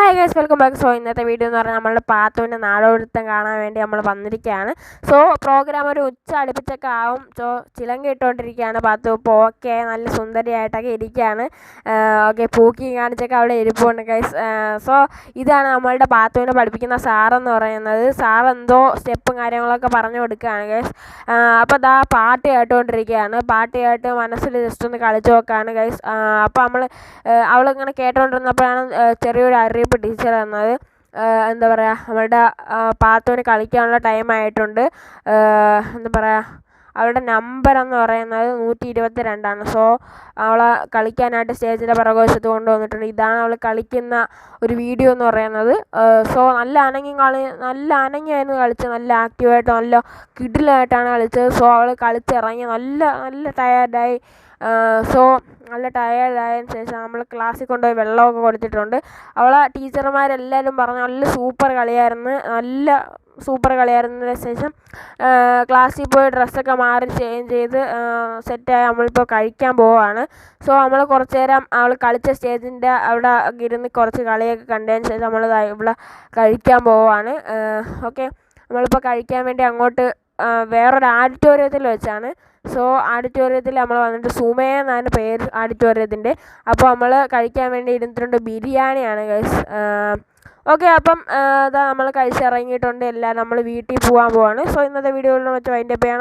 Hi guys welcome back so ഇന്നത്തെ video എന്ന് പറഞ്ഞാൽ നമ്മളുടെ പാത്തുവിന്റെ നാടോടുത്തം കാണാൻ വേണ്ടി നമ്മൾ വന്നിരിക്കുകയാണ്. സോ പ്രോഗ്രാം ഒരു ഉച്ച അടുപ്പിച്ചൊക്കെ ആവും. സോ ചിലങ്ക ഇട്ടുകൊണ്ടിരിക്കുകയാണ് പാത്തു. ഇപ്പോൾ ഓക്കെ നല്ല സുന്ദരിയായിട്ടൊക്കെ ഇരിക്കുകയാണ്. ഓക്കെ പൂക്കി കാണിച്ചൊക്കെ അവിടെ ഇരിപ്പുണ്ട് ഗൈസ് സോ ഇതാണ് നമ്മളുടെ പാത്തുവിനെ പഠിപ്പിക്കുന്ന സാറെന്ന് പറയുന്നത്. സാർ എന്തോ സ്റ്റെപ്പും കാര്യങ്ങളൊക്കെ പറഞ്ഞു കൊടുക്കുകയാണ് ഗൈസ് അപ്പോൾ ദാ പാട്ട് കേട്ടുകൊണ്ടിരിക്കുകയാണ്. പാട്ട് കേട്ട് മനസ്സിൽ ജസ്റ്റ് ഒന്ന് കളിച്ചു നോക്കുകയാണ് ഗൈസ് അപ്പോൾ നമ്മൾ അവളിങ്ങനെ കേട്ടുകൊണ്ടിരുന്നപ്പോഴാണ് ചെറിയൊരു അറിയിപ്പ് ടീച്ചർ തന്നത് എന്താ പറയുക നമ്മളുടെ പാത്തുവിന് കളിക്കാനുള്ള ടൈം ആയിട്ടുണ്ട്. എന്താ പറയുക അവളുടെ നമ്പർ എന്ന് പറയുന്നത് നൂറ്റി ഇരുപത്തി രണ്ടാണ് സോ അവളെ കളിക്കാനായിട്ട് സ്റ്റേജിന്റെ പുറകുവശത്ത് കൊണ്ടുവന്നിട്ടുണ്ട്. ഇതാണ് അവൾ കളിക്കുന്ന ഒരു വീഡിയോ എന്ന് പറയുന്നത്. സോ നല്ല അനങ്ങി കളി നല്ല അനങ്ങിയായിരുന്നു കളിച്ചത്. നല്ല ആക്റ്റീവായിട്ട് നല്ല കിഡിലായിട്ടാണ് കളിച്ചത്. സോ അവൾ കളിച്ചിറങ്ങി നല്ല നല്ല ടയേർഡായി സോ നല്ല ടയേർഡായതിനു ശേഷം നമ്മൾ ക്ലാസ്സിൽ കൊണ്ടുപോയി വെള്ളമൊക്കെ കൊടുത്തിട്ടുണ്ട്. അവളെ ടീച്ചർമാരെല്ലാവരും പറഞ്ഞു നല്ല സൂപ്പർ കളിയായിരുന്നു. നല്ല സൂപ്പർ കളിയായിരുന്നതിന് ശേഷം ക്ലാസ്സിൽ പോയി ഡ്രസ്സൊക്കെ മാറി ചേഞ്ച് ചെയ്ത് സെറ്റായി നമ്മളിപ്പോൾ കഴിക്കാൻ പോവുകയാണ് സോ നമ്മൾ കുറച്ച് നേരം അവൾ കളിച്ച സ്റ്റേജിന്റെ അവിടെ ഇരുന്ന് കുറച്ച് കളിയൊക്കെ കണ്ടതിന് ശേഷം നമ്മൾ ഇവിടെ കഴിക്കാൻ പോവുകയാണ് ഓക്കെ നമ്മളിപ്പോൾ കഴിക്കാൻ വേണ്ടി അങ്ങോട്ട് വേറൊരു ആഡിറ്റോറിയത്തിൽ വെച്ചാണ്. സോ ആഡിറ്റോറിയത്തിൽ നമ്മൾ വന്നിട്ട് സുമേ എന്നാണ് പേര് ആഡിറ്റോറിയത്തിന്റെ അപ്പോൾ നമ്മൾ കഴിക്കാൻ വേണ്ടി ഇരുന്നിട്ടുണ്ട് ബിരിയാണിയാണ് ഗൈസ് ഓക്കെ അപ്പം ഇതാ നമ്മൾ കഴിച്ചിറങ്ങിയിട്ടുണ്ട്. എല്ലാം നമ്മൾ വീട്ടിൽ പോകാൻ പോവാണ്. സോ ഇന്നത്തെ വീഡിയോയിൽ വെച്ച് അതിന്റെ പേയാണ്